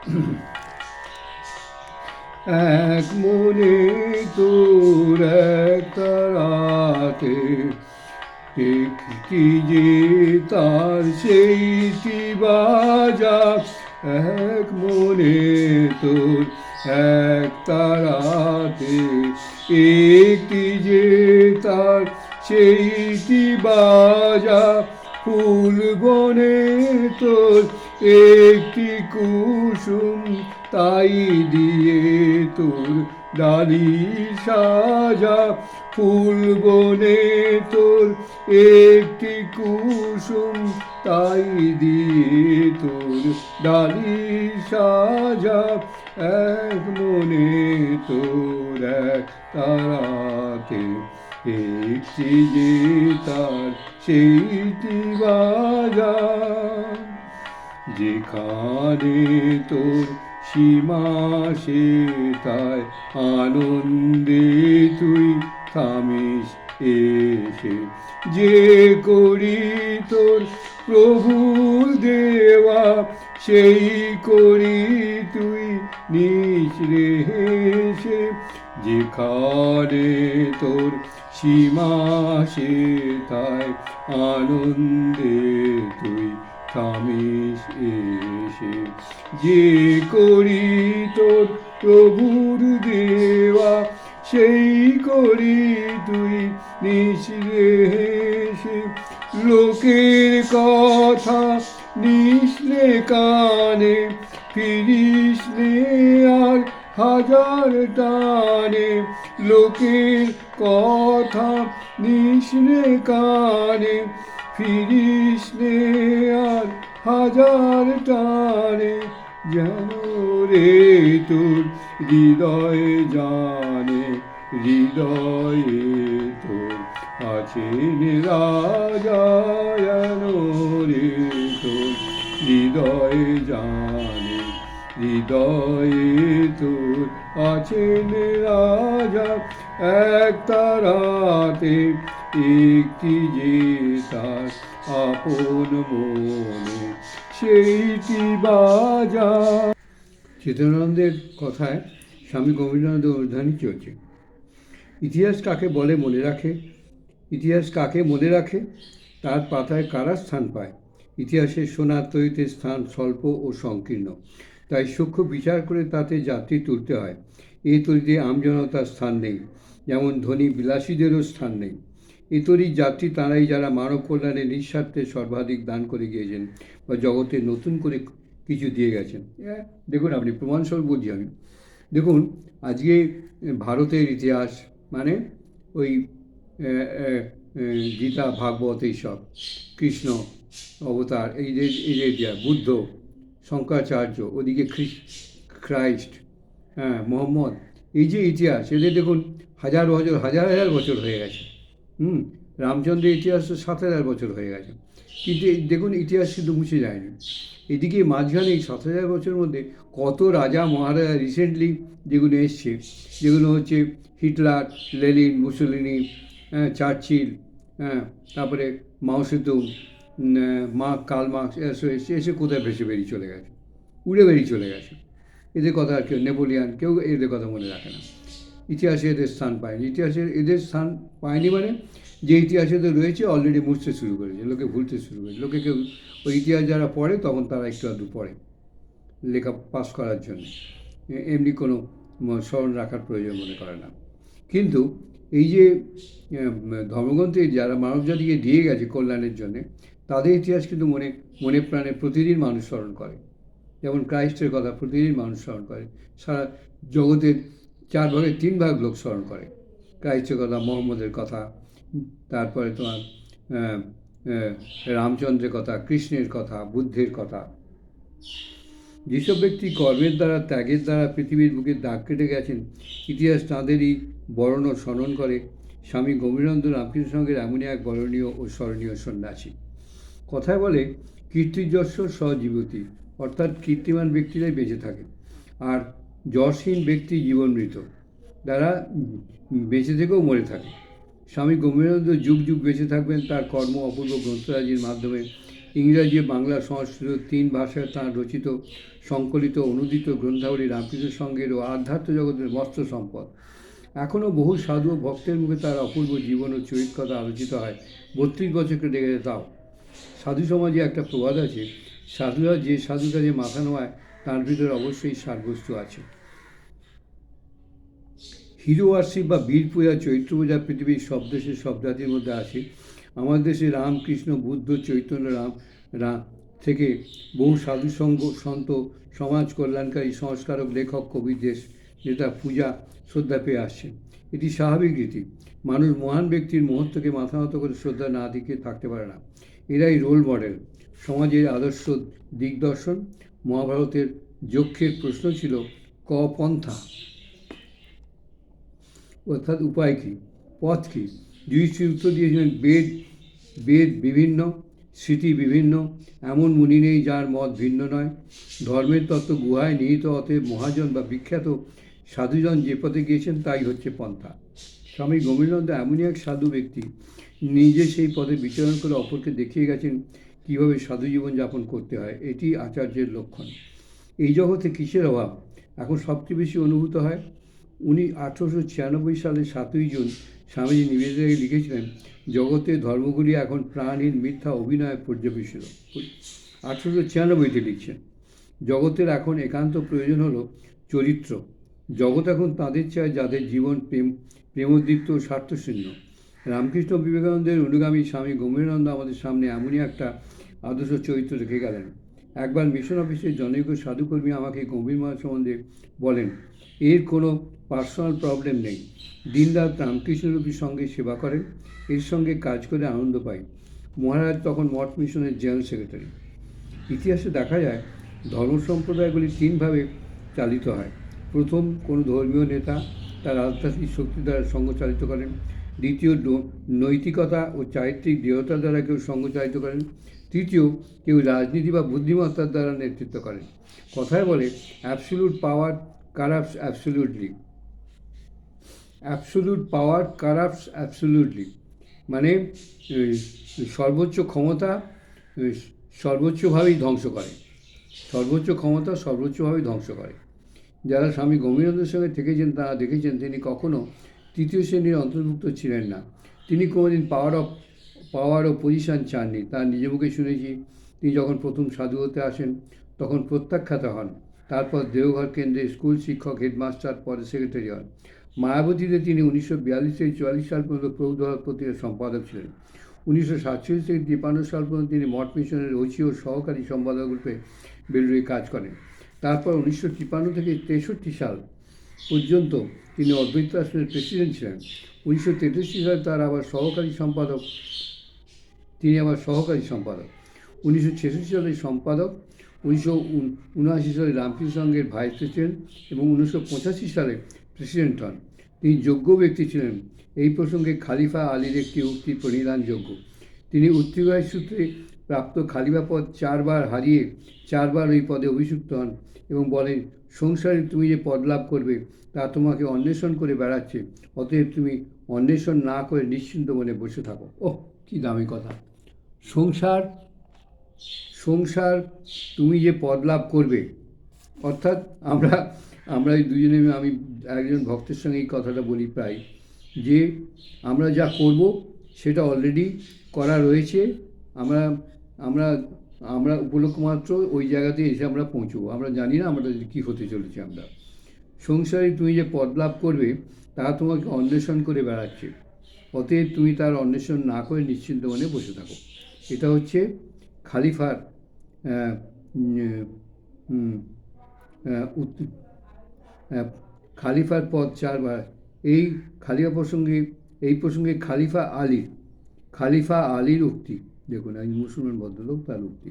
এক মনে তোর এক তারাতে একটি যে তার সেইটি বাজা এক মনে তোর এক তারাতে একটি যে তার সেইটি বাজা ফুল বনে তোর একটি কুসুম তাই দিয়ে তোর ডালি সাজা, ফুল বনে তোর একটি কুসুম তাই দিয়ে তোর ডালি সাজা। এক মনে তোর এক তারাতে একটি যে তার সেইটি বাজা। যেখানে তোর সীমা সে তাই আনন্দে তুই থামিস এসে। যে করি তোর প্রভু দেওয়া, সেই করি তুই নিজ রেসে যেখানে তোর সীমা সে তাই আনন্দে তুই থামিস এসে। যে করি তোর প্রভুর দেওয়া, সেই করি তুই নিশরে লোকের কথা নিসলে কানে ফিরিস আর হাজার টানে। লোকের কথা নিসলে কানে ফিরিস নে আর হাজার টানে, যেন রে তোর হৃদয়ে জানে, হৃদয়ে তোর আছেন রাজা রে তোর হৃদয়ে জানে, হৃদয়ে তোর আছেন রাজা, এক তারাতে একটি যে তার আপন মনে, সেইটি বাজা। চেতনানন্দের কথায় স্বামী গোবিন্দানন্দ অনুধানী চলছে। ইতিহাস কাকে বলে মনে রাখে? ইতিহাস কাকে মনে রাখে? তার পাতায় কারা স্থান পায়? ইতিহাসের সোনার তৈরিতে স্থান স্বল্প ও সংকীর্ণ। তাই সূক্ষ্ম বিচার করে তাতে যাত্রী তুলতে হয়। এই তরিতে আমজনতার স্থান নেই। যেমন ধনী বিলাসীদেরও স্থান নেই। এ তরির যাত্রী তাঁরাই যারা মানব কল্যাণে নিঃস্বার্থে সর্বাধিক দান করে গিয়েছেন বা জগতে নতুন করে কিছু দিয়ে গেছেন। দেখুন আপনি প্রমাণস্বরূপ বলছি আমি। দেখুন আজকে ভারতের ইতিহাস মানে ওই গীতা ভাগবত এইসব কৃষ্ণ অবতার এই যে এই যে ইতিহাস, বুদ্ধ শঙ্করাচার্য ওদিকে খ্রিস ক্রাইস্ট হ্যাঁ মোহাম্মদ এই যে ইতিহাস এদের দেখুন হাজার বছর হাজার হাজার বছর হয়ে গেছে। হুম রামচন্দ্রের ইতিহাস তো সাত হাজার বছর হয়ে গেছে। কিন্তু দেখুন, ইতিহাস কিন্তু মুছে যায়নি। এদিকে মাঝখানে এই সাত হাজার বছরের মধ্যে কত রাজা মহারাজা রিসেন্টলি যেগুলো এসছে। যেগুলো হচ্ছে হিটলার লেলিন মুসলিনি হ্যাঁ চার্চিল হ্যাঁ তারপরে মাওসেতুং মা কাল মার্কস এসে এসে এসে কোথায় ভেসে বেরিয়ে চলে গেছে? উড়ে বেরিয়ে চলে গেছে। এদের কথা আর কেউ, নেপোলিয়ান কেউ এদের কথা মনে রাখে না। ইতিহাসে এদের স্থান পায়নি। ইতিহাসে এদের স্থান পায়নি মানে যে ইতিহাসে তো রয়েছে অলরেডি মুছতে শুরু করেছে, লোকে ভুলতে শুরু করেছে। লোকে কেউ ওই ইতিহাস যারা পড়ে তখন তারা একটু আধটু পড়ে লেখা পাস করার জন্য। এমনি কোনো স্মরণ রাখার প্রয়োজন মনে করে না। কিন্তু এই যে ধর্মগ্রন্থে যারা মানবজাতিকে দিয়ে গেছে কল্যাণের জন্যে, তাদের ইতিহাস কিন্তু মনে মনে প্রাণে প্রতিদিন মানুষ স্মরণ করে। যেমন ক্রাইস্টের কথা প্রতিদিন মানুষ স্মরণ করে। সারা জগতের চার ভাগের তিন ভাগ লোক স্মরণ করে। ক্রাইস্টের কথা, মোহাম্মদের কথা, তারপরে তোমার রামচন্দ্রের কথা, কৃষ্ণের কথা, বুদ্ধের কথা। যেসব ব্যক্তি কর্মের দ্বারা, ত্যাগের দ্বারা পৃথিবীর বুকে দাগ কেটে গেছেন, ইতিহাস তাঁদেরই বরণ ও স্মরণ করে। স্বামী গভীরানন্দ রামকৃষ্ণ সঙ্গের এমনই এক বরণীয় ও স্মরণীয় সন্ন্যাসী। কথায় বলে কীর্তিযশ সজীবতী অর্থাৎ কীর্তিমান ব্যক্তিরাই বেঁচে থাকে আর যশহীন ব্যক্তি জীবন মৃত যারা বেঁচে থেকেও মরে থাকে। স্বামী গম্ভীরানন্দ যুগ যুগ বেঁচে থাকবেন, তার কর্ম অপূর্ব গ্রন্থরাজির মাধ্যমে। ইংরাজি, বাংলা, সংস্কৃত তিন ভাষায় তাঁর রচিত, সংকলিত, অনুদিত গ্রন্থাবলী রামকৃষ্ণ সঙ্গের ও আধ্যাত্ম জগতের মস্ত সম্পদ। এখনও বহু সাধু ও ভক্তের মুখে তার অপূর্ব জীবন ও চরিত্রতা আলোচিত হয়। বত্রিশ বছরকে ডেকে তাও সাধু সমাজে একটা প্রবাদ আছে, সাধুরা যে সাধু কাজে মাথা নোয়ায় তার ভিতরে অবশ্যই সারবস্তু আছে। হিরো ওয়ার্শিপ বা বীর পূজা চৈত্র পূজা পৃথিবীর সব দেশের সব জাতির মধ্যে আছে আমাদের দেশে রামকৃষ্ণ, বুদ্ধ, চৈতন্য, রাম রাম থেকে বহু সাধু সঙ্গ, সন্ত, সমাজ কল্যাণকারী, সংস্কারক, লেখক, কবি, দেশ নেতা, পূজা শ্রদ্ধা পেয়ে আসছেন। এটি স্বাভাবিক রীতি। মানুষ মহান ব্যক্তির মুহূর্তকে মাথা নত করে শ্রদ্ধা না দিকে থাকতে পারে না। এরাই রোল মডেল সমাজের আদর্শ দিগদর্শন মহাভারতের যক্ষের প্রশ্ন ছিল, ক পন্থা? অর্থাৎ উপায় কী? পথ কী? যুধিষ্ঠির উত্তর দিয়েছিলেন, বেদ বেদ বিভিন্ন, স্মৃতি বিভিন্ন, এমন মুনি নেই যার মত ভিন্ন নয়। ধর্মের তত্ত্ব গুহায় নিহিত, অতএব মহাজন বা বিখ্যাত সাধুজন যে পথে গিয়েছেন তাই হচ্ছে পন্থা। স্বামী গভীরানন্দ এমনই এক সাধু ব্যক্তি, নিজে সেই পথে বিচরণ করে অপরকে দেখিয়ে গেছেন কীভাবে সাধু জীবন যাপন করতে হয়, এটি আচার্যের লক্ষণ। এই জগতে কিসের অভাব? এখন সবচেয়ে বেশি অনুভূত হয়। উনি আঠেরোশো ছিয়ানব্বই সালের সাতই জুন স্বামীজি নিবেদনে লিখেছিলেন, জগতে ধর্মগুলি এখন প্রাণহীন মিথ্যা অভিনয় পর্যবেসিত। আঠেরোশো ছিয়ানব্বইতে লিখছেন, জগতের এখন একান্ত প্রয়োজন হলো চরিত্র। জগৎ এখন তাদের চায়, যাদের জীবন প্রেম, প্রেমোদ্দীপ্ত ও স্বার্থশূন্য। রামকৃষ্ণ বিবেকানন্দের অনুগামী স্বামী গম্ভীরানন্দ আমাদের সামনে এমনই একটা আদর্শ চরিত্র রেখে গেলেন। একবার মিশন অফিসের জনৈক সাধুকর্মী আমাকে গম্ভীর মহারাজ সম্বন্ধে বলেন, এর কোনো পার্সোনাল প্রবলেম নেই। দিনরাত রামকৃষ্ণরূপীর সঙ্গে সেবা করেন, এর সঙ্গে কাজ করে আনন্দ পাই মহারাজ তখন মঠ মিশনের জেনারেল সেক্রেটারি ইতিহাসে দেখা যায়, ধর্ম সম্প্রদায়গুলি তিনভাবে চালিত হয়। প্রথম, কোনো ধর্মীয় নেতা তার আধ্যাত্মিক শক্তি দ্বারা সঙ্গ চালিত করেন। দ্বিতীয় নৈতিকতা ও চারিত্রিক দৃঢ়তা দ্বারা কেউ সঙ্গচালিত করেন। তৃতীয়, কেউ রাজনীতি বা বুদ্ধিমত্তার দ্বারা নেতৃত্ব করেন। কথায় বলে absolute power corrupts absolutely absolute power corrupts absolutely মানে সর্বোচ্চ ক্ষমতা সর্বোচ্চভাবেই ধ্বংস করে। সর্বোচ্চ ক্ষমতা সর্বোচ্চভাবেই ধ্বংস করে। যারা স্বামী গম্ভীরানন্দের সঙ্গে থেকেছেন, তারা দেখেছেন, তিনি কখনো তৃতীয় শ্রেণির অন্তর্ভুক্ত ছিলেন না। তিনি কোনোদিন power of power O position চাননি। তার নিজ মুখে শুনেছি, তিনি যখন প্রথম সাধু হতে আসেন, তখন প্রত্যাখ্যাত হন। তারপর দেওঘর কেন্দ্রে স্কুল শিক্ষক, হেডমাস্টার পরে সেক্রেটারি হন। মায়াবতীতে তিনি উনিশশো বিয়াল্লিশ থেকে চুয়াল্লিশ সাল পর্যন্ত প্রৌঢ় পত্রিকার সম্পাদক ছিলেন। উনিশশো সাতচল্লিশ থেকে তিপ্পান্ন সাল পর্যন্ত তিনি মঠ মিশনের ঐচী ও সহকারী সম্পাদক রূপে বেলুড়ে কাজ করেন। তারপর উনিশশো তিপ্পান্ন থেকে তেষট্টি সাল পর্যন্ত তিনি অদ্বৈত আশ্রমের প্রেসিডেন্ট ছিলেন। উনিশশো তেষট্টি সালে তার আবার সহকারী সম্পাদক, তিনি আবার সহকারী সম্পাদক। উনিশশো ছেষট্টি সালে সম্পাদক, উনিশশো উনআশি সালে রামকৃষ্ণ সংঘের ভাইস প্রেসিডেন্ট এবং উনিশশো পঁচাশি সালে প্রেসিডেন্ট হন। তিনি যোগ্য ব্যক্তি ছিলেন। এই প্রসঙ্গে খালিফা আলীর একটি উক্তি প্রণিধানযোগ্য তিনি উত্তরবাহী সূত্রে প্রাপ্ত খালিফা পদ চারবার হারিয়ে চারবার ওই পদে অভিষিক্ত হন এবং বলেন সংসারে তুমি যে পদ লাভ করবে, তা তোমাকে অন্বেষণ করে বেড়াচ্ছে। অতএব তুমি অন্বেষণ না করে নিশ্চিন্ত মনে বসে থাকো। ওহ, কি দামি কথা। সংসার সংসার তুমি যে পদ লাভ করবে, অর্থাৎ আমরা আমরা এই দুজনে আমি একজন ভক্তের সঙ্গে এই কথাটা বলি প্রায়, যে আমরা যা করব, সেটা অলরেডি করা রয়েছে। আমরা আমরা আমরা উপলক্ষ মাত্র ওই জায়গাতে এসে আমরা পৌঁছবো। আমরা জানি না আমরা কী হতে চলেছে আমরা। সংসারে তুমি যে পদ লাভ করবে, তা তোমাকে অন্বেষণ করে বেড়াচ্ছে। অতএব তুমি তার অন্বেষণ না করে নিশ্চিন্ত মনে বসে থাকো। এটা হচ্ছে খালিফার খালিফার পদ চারবার। এই খালিফা প্রসঙ্গে, এই প্রসঙ্গে খালিফা আলী খালিফা আলীর উক্তি। দেখুন এক মুসলমান ভদ্রলোক তার উক্তি।